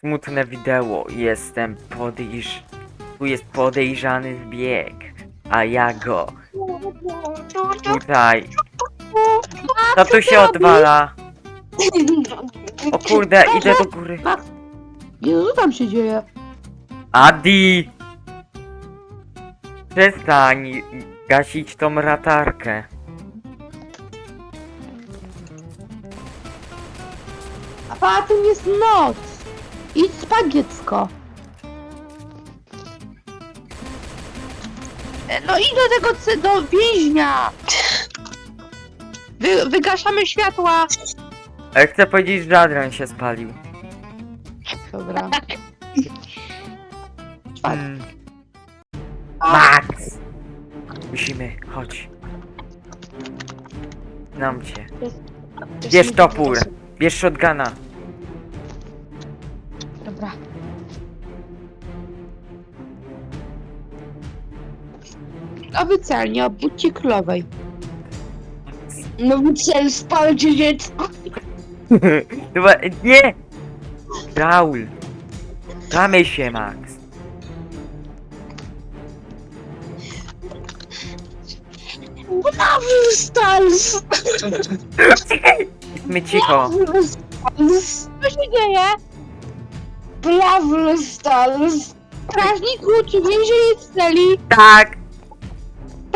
Smutne wideo. Jestem podejrz... Tu jest podejrzany zbieg. A ja go tutaj. Co tu się odwala? O kurde, idę do góry. Jezu, co tam się dzieje? Adi! Przestań gasić tą latarkę. A poza tym jest noc. Idź spać, dziecko. E, No i do tego, do więźnia. Wy, wygaszamy światła. Ale chcę powiedzieć, że Adrian się spalił. Dobra. Mm. Max! Musimy, chodź. Znam cię. Bierz topór. Bierz shotguna. Nowy cel, nie obudźcie królowej. Nowy cel spalcie dziecko. Chyba, nie! Raul! Kamy się, Max. Brawl Stars! My cicho. Co się dzieje? Brawl Stars! Strażniku, czy więzień jest w celi? Tak!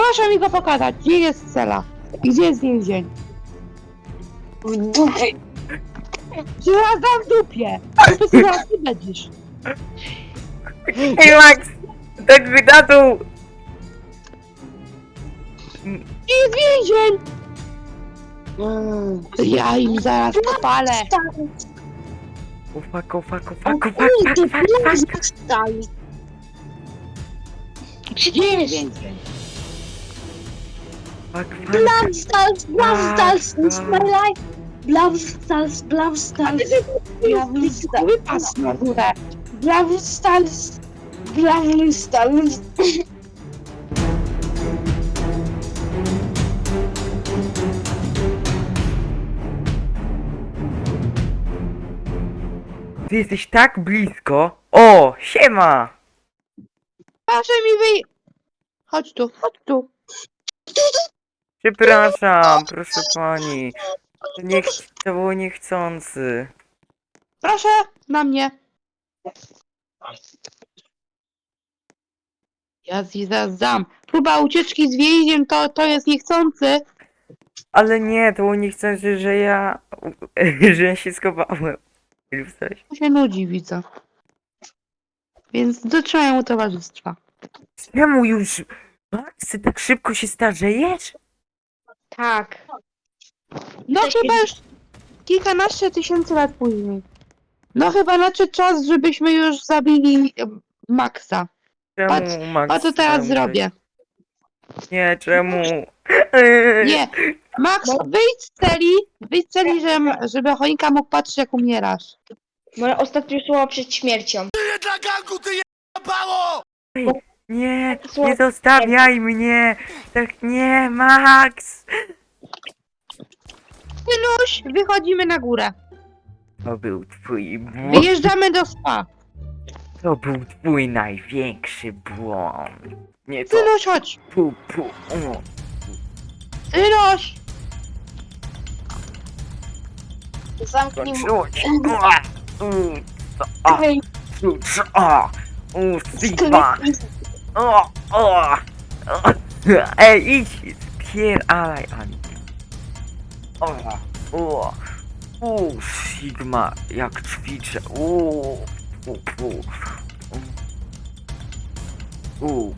Proszę mi go pokazać. Gdzie jest cela? I Gdzie jest więzień? W dupie. Czy raz dam w dupie? To ty zaraz nie będziesz. Ej, Max! Tak na dół! Gdzie jest więzień? Ja im zaraz popalę. O fuck, o fuck, o fuck, o O fuck, kurde, fuck, fuck, fuck. Gdzie jest więzień? Brawl Stars! It's my life! Brawl Stars! Wypas na górę. Brawl Stars! Ty jesteś tak blisko. O, siema! Proszę mi wyj... Chodź tu, chodź tu. Przepraszam, proszę pani. To, nie, ch- to było niechcący. Proszę, na mnie. Ja ci zaraz dam. Próba ucieczki z więźniem to, to jest niechcący. Ale nie, to było niechcący, że ja... że ja się schowałem. Lub coś. To się nudzi, widzę. Więc dotrzymaj mu towarzystwa. Czemu już... Max, ty tak szybko się starzejesz? Tak. No chyba już kilkanaście tysięcy lat później. No chyba nadszedł czas, żebyśmy już zabili e, Maxa. Czemu, Max? A to teraz umrzeć? zrobię. Nie, czemu? Nie. Max, wyjdź z celi. Wyjdź z celi, żeby, żeby choinka mógł patrzeć jak umierasz. Moje ostatnie słowa przed śmiercią. Nie, nie zostawiaj mnie! Tak nie, Max! Synuś, wychodzimy na górę. To był twój błąd. Wyjeżdżamy do spa. To był twój największy błąd. Nie to Synuś, chodź. pu, pu, o. Synuś. Zamknij mu... Skończyło się. Ua, u, co, a, u, co, a, u, Sigma. O, o, o. Ej, idź, spieralaj, Ani. O, o, u, Sigma, jak ćwiczę, u, u, u, u.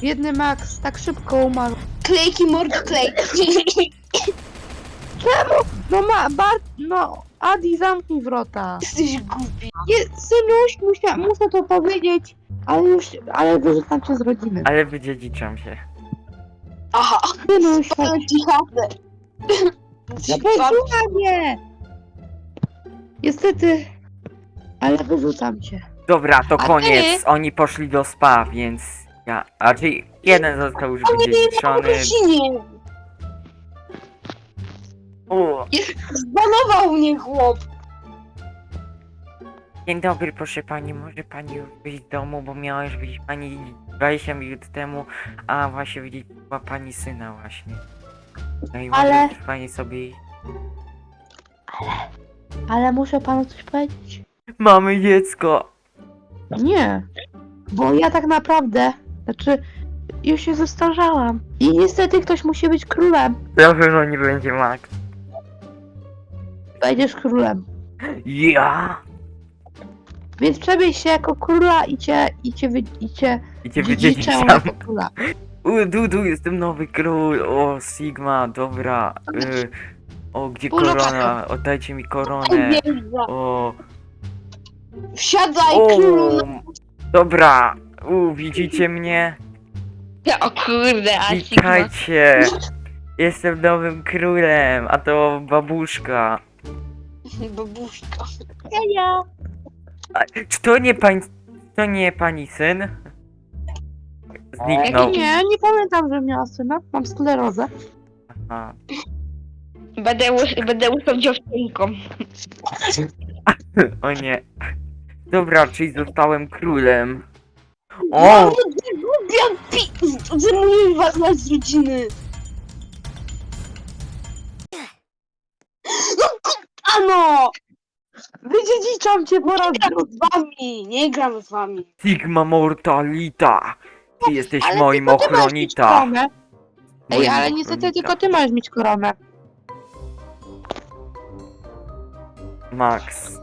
Biedny Max, tak szybko umarł. Klejki, mord, klejki. No ma, Bart, no, Adi zamknij wrota. Jesteś głupi. Nie, synuś, musia, muszę to powiedzieć, ale już, ale wyrzucam cię z rodziny. Ale wydziedziczam się. Aha. Ci chatę. No posłuchaj mnie! Niestety, ale wyrzucam cię. Dobra, to A koniec. Oni poszli do spa, więc ja. A czyli jeden został już wydziedziczony. Nie. O, Zbanował mnie chłop. Dzień dobry, proszę pani, może pani już wyjść z domu, bo miała już wyjść pani 20 minut temu, a właśnie widziała pani syna właśnie. No i Ale- może pani sobie iść. Ale muszę panu coś powiedzieć. Mamy dziecko! Nie, bo ja tak naprawdę, znaczy, już się zestarzałam. I niestety ktoś musi być królem. Na pewno nie będzie Max. Będziesz królem. Ja! Więc przebierz się jako króla i cię, i cię, wy, i cię I cię dziedziczę wydziedziczam. jako króla. U, Dudu, jestem nowy król. O, Sigma, dobra. Y, o, gdzie Dużo korona? Oddajcie mi koronę. O, Wsiadaj, o, królu! dobra. U, widzicie mnie? O kurde, a Sigma. Witajcie. Jestem nowym królem, a to babuszka. Babuszka. A, czy to nie pań... To nie pani syn? Zniknął. Nie, nie pamiętam, że miała syna. Mam sklerozę. Aha. Będę, łys- będę łysą dziewczynką. O nie. Dobra, czyli zostałem królem. O! Zajmuję was na z rodziny. No ano! Wydziedziczam cię po raz Gram drugi. z wami, nie gram z wami. Sigma Mortalita! Ty jesteś Ale moim tylko ty mieć ochronita. koronę. Ej, Moim ale niestety ochronita. tylko ty możesz mieć koronę. Max.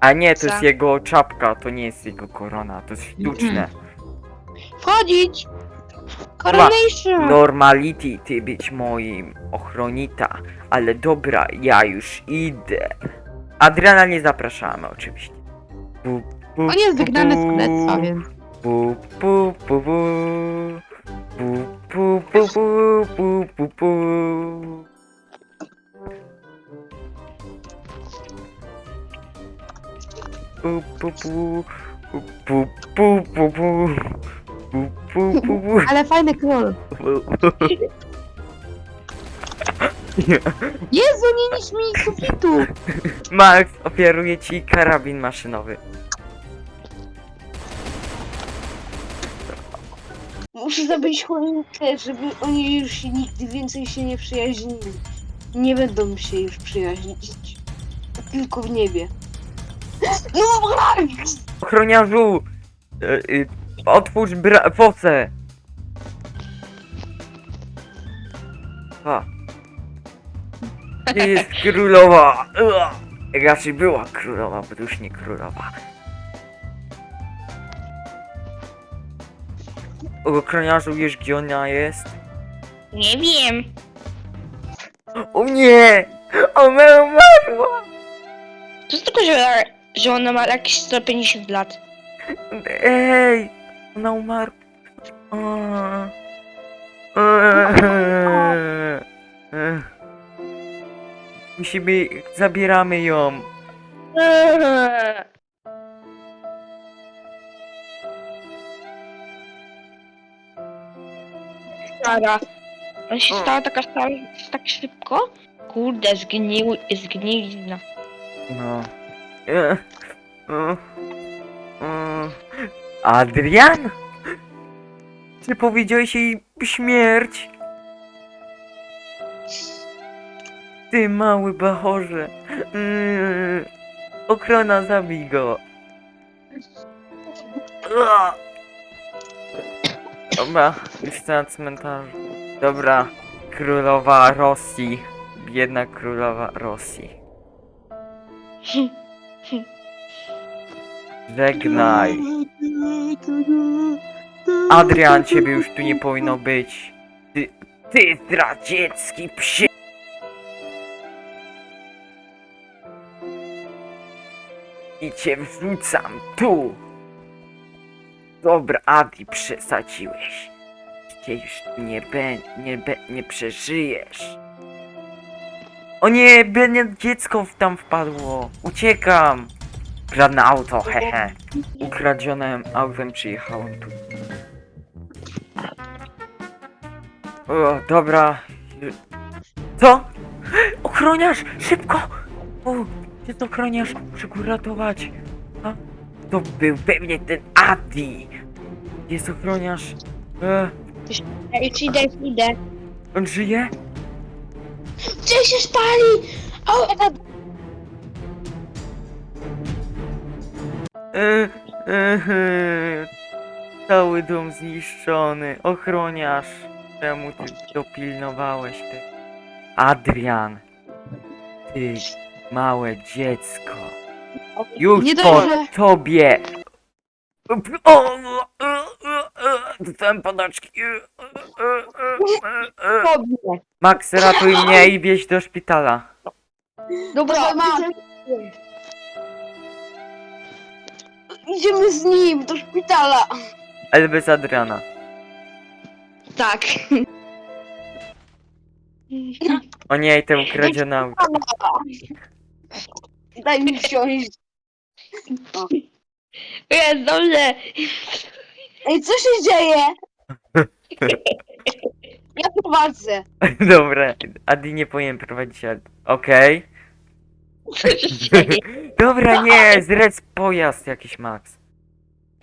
A nie, to Co? jest jego czapka, to nie jest jego korona, to jest sztuczne. Wchodzić! Coronation! Normality, ty być moim ochronita. Ale dobra, ja już idę. Adriana nie zapraszamy oczywiście. Bu, bu, On jest bu, wygnany z bu. królestwa, więc... Bu, bu, bu, bu. Bu, bu, bu, bu, bu, bu, bu. Bu, bu, bu. Bu, bu, bu, bu, bu. Bu, bu, bu, bu. Ale fajny król. Jezu, nie niż mi sufitu! Max, ofiaruję ci karabin maszynowy. Muszę zabrać choinkę, żeby oni już się nigdy więcej się nie przyjaźnili. Nie będą się już przyjaźnić. Tylko w niebie. No Max! Ochroniarzu! E, y, otwórz bra- foce! A. Nie jest królowa! Ua! Raczej była królowa, bo to już nie królowa. Ochroniarzu, wiesz gdzie ona jest? Nie wiem. O nie! Ona umarła! To tylko, że, że ona ma jakieś 150 lat. Ej! Ona umarła. O. Eee. Eee. Musimy... Zabieramy ją. Stara. Ona się stała taka stara tak szybko. Kurde, zgnił, zgnilizna. No. Eee. Eee. Eee. Adrian? Ty powiedziałeś jej śmierć? Ty mały bachorze. Mm. Ochrona zabij go. Dobra, już na cmentarzu. Dobra, królowa Rosji. Biedna królowa Rosji. Żegnaj. Adrian, ciebie już tu nie powinno być. Ty, ty zdradziecki psie. I cię wrzucam tu. Dobra, Adi, przesadziłeś. Cię już nie be, nie be, nie przeżyjesz. O nie, biedne dziecko tam wpadło. Uciekam. Żadne auto, hehe. Ukradzionym autem przyjechałem tu. O, dobra. Co? Ochroniarz! Szybko! O, jest ochroniarz! Muszę go ratować. To był pewnie ten Adi. Jest ochroniarz. E, Ja już idę, już idę. on żyje? Gdzie się spali? O, E, e, e, cały dom zniszczony. Ochroniarz. Czemu ty dopilnowałeś ty? Adrian. Ty, małe dziecko. Już Nie po tobie. O, Dostałem padaczki. Sobie. Max, ratuj mnie i wieź do szpitala. Dobra, mam. Idziemy z nim do szpitala. Ale bez Adriana. Tak. O nie, te ukradzione auto. Daj mi wsiąść. Jest dobrze. Ej, co się dzieje? Ja prowadzę. Dobra, Adi nie powinien prowadzić Adi. Okej. Co się dzieje? Dobra, nie, zrec pojazd jakiś Max.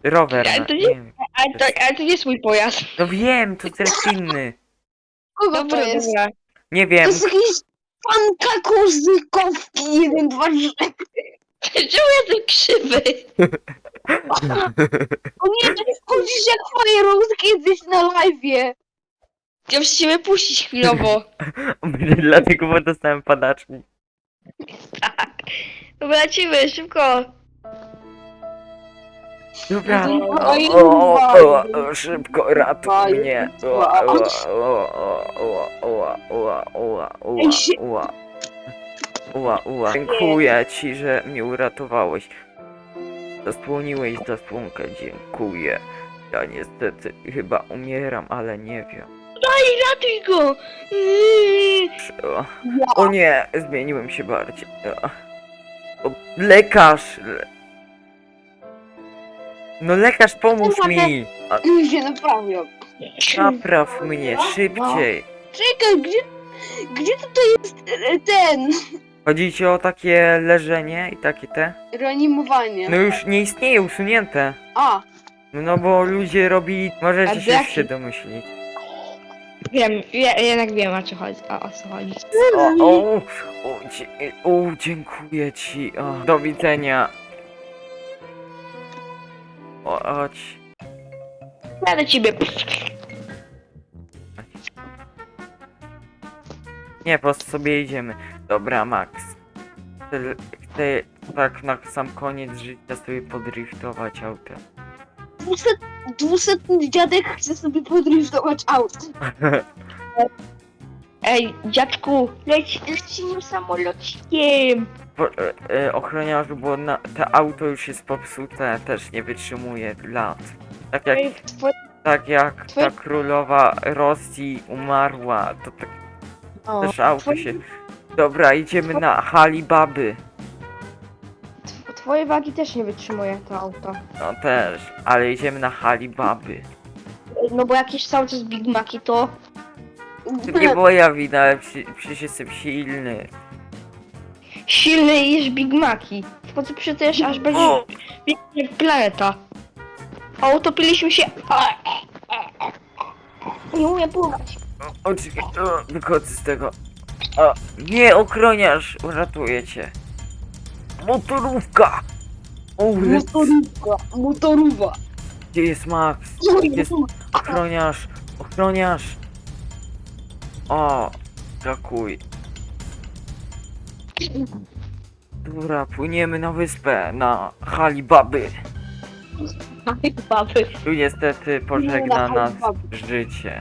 Rower, Ale to nie nie- wiem. Ale to, ale to nie jest mój pojazd. No wiem, to zrec inny. Kogo to Dobra, jest? dobra. Nie To wiem, jest jakiś pan kakurzykowski 1, 2, 3. Czemu jestem krzywy? O nie, ty wchodzisz jak Firuz kiedyś na live'ie. Ja muszę ciebie puścić chwilowo. dlatego bo dostałem padaczki. Tak. Dobra, lecimy, szybko. Dobra. No, O, no o, o, o, szybko ratuj mnie. O, Ej, się- Ua, ua, ua. Dziękuję ci, że mnie uratowałeś. Zasłoniłeś zasłonkę, dziękuję. Ja niestety chyba umieram, ale nie wiem. Ratuj go! Yy. O, o nie, zmieniłem się bardziej. O, lekarz! Le- No lekarz, pomóż mi! Już się naprawiam. Napraw mnie szybciej! Czekaj, gdzie, gdzie tutaj jest e, ten? Chodzi ci o takie leżenie i takie te? Reanimowanie. No już nie istnieje, usunięte. A, No bo ludzie robili... Możecie A się, jaki? się domyślić. Wiem, ja, jednak wiem o co chodzi. O, o co chodzi. O, o, o, dzie- o dziękuję ci. O, do widzenia. Chodź. Ja do ciebie. Nie, po prostu sobie idziemy. Dobra, Max. Chcę, chcę tak na sam koniec życia sobie podriftować autem. dwuset, dwusetny dziadek chce sobie podriftować auto. Ej, dziadku, leć, lecimy samolotkiem. Po, e, e, ochroniarzu, bo na, te auto już jest popsute, też nie wytrzymuje lat. Tak jak, twoje... tak jak ta królowa Rosji umarła, to tak O, też auto się... Dobra, idziemy na Halibaby. tw- twoje wagi też nie wytrzymuje to auto. No też, ale idziemy na Halibaby. No bo jakieś cały czas Big Maci to... To nie moja wina, ale przy, przecież jestem silny. Silny jesz Big Maci. Po co przecież aż będzie O! jak planeta. A utopiliśmy się... Nie umiem pływać. O, o, wychodzę z tego. O, nie, ochroniarz, uratuję cię. Motorówka! O, lec- Motorówka, motorówka. gdzie jest Max? Jest ochroniarz, ochroniarz. O, dziękuję. Dobra, płyniemy na wyspę, na Halibaby. Baby. Tu niestety pożegna nas życie.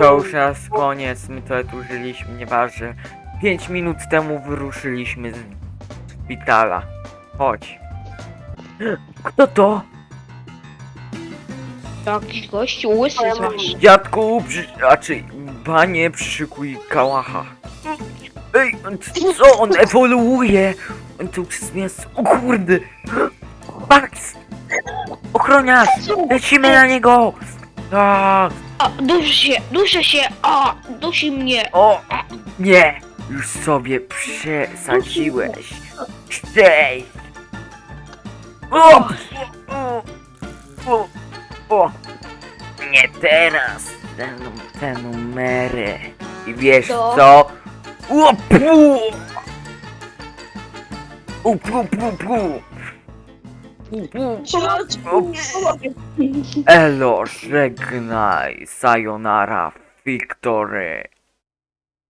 To już raz koniec, my to tu żyliśmy, nieważne. 5 minut temu wyruszyliśmy z szpitala. Chodź. Kto to? Jakiś gościu łysy z was. Dziadku, przy... a czy panie przyszykuj kałacha. Ej, co on ewoluuje? On tu zamiast... O kurde! Max! Ochroniarz! Lecimy na niego! Tak! O, duszę się, duszę się, o, dusi mnie. O! Nie! Już sobie przesadziłeś. Cześć! O! O! O! O! Nie teraz! Te, te numery. I wiesz co? Elo, żegnaj, sayonara, Victory.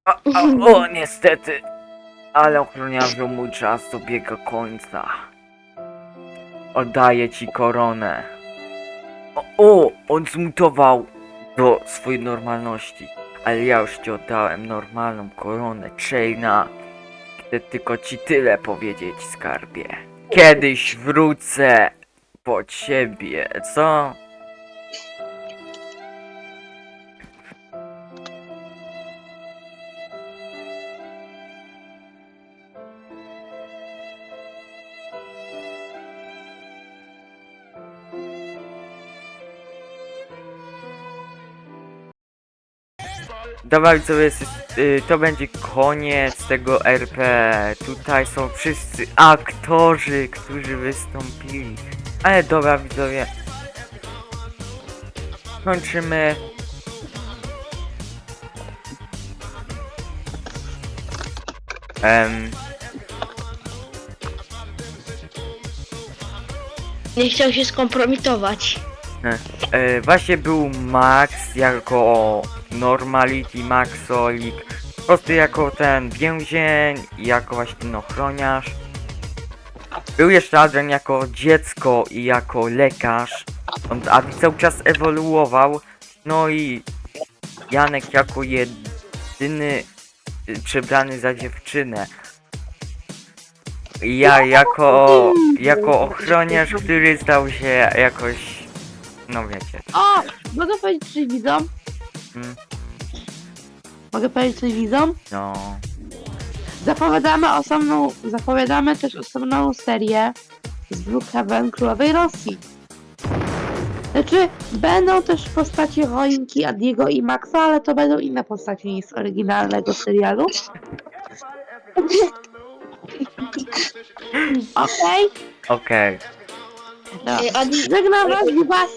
A, a, o, niestety. Ale ochroniarzu, mój czas dobiega końca. Oddaję ci koronę. O, o, on zmutował do swojej normalności. Ale ja już ci oddałem normalną koronę Chaina. Chcę tylko ci tyle powiedzieć, skarbie. Kiedyś wrócę po ciebie, co? Dobra, widzowie, jest, y, to będzie koniec tego RP. Tutaj są wszyscy aktorzy, którzy wystąpili. Ale dobra, widzowie. Kończymy. Em, Nie chciał się skompromitować. e, właśnie był Max jako Normality Maxolik. Po prostu jako ten więzień, jako właśnie ten ochroniarz. Był jeszcze Adrian jako dziecko i jako lekarz. On Adi cały czas ewoluował. No i Janek jako jedyny y, przebrany za dziewczynę. Ja jako, jako ochroniarz, który stał się jakoś, no wiecie. O! Mogę powiedzieć coś widzom? Mm. Mogę powiedzieć coś widzom? No. Zapowiadamy osobną, zapowiadamy też osobną serię z Brookhaven Królowej Rosji. Znaczy, będą też postaci choinki Adiego i Maxa, ale to będą inne postaci niż z oryginalnego serialu. Okej? Okej. No. Ej, Adi, Żegnam was!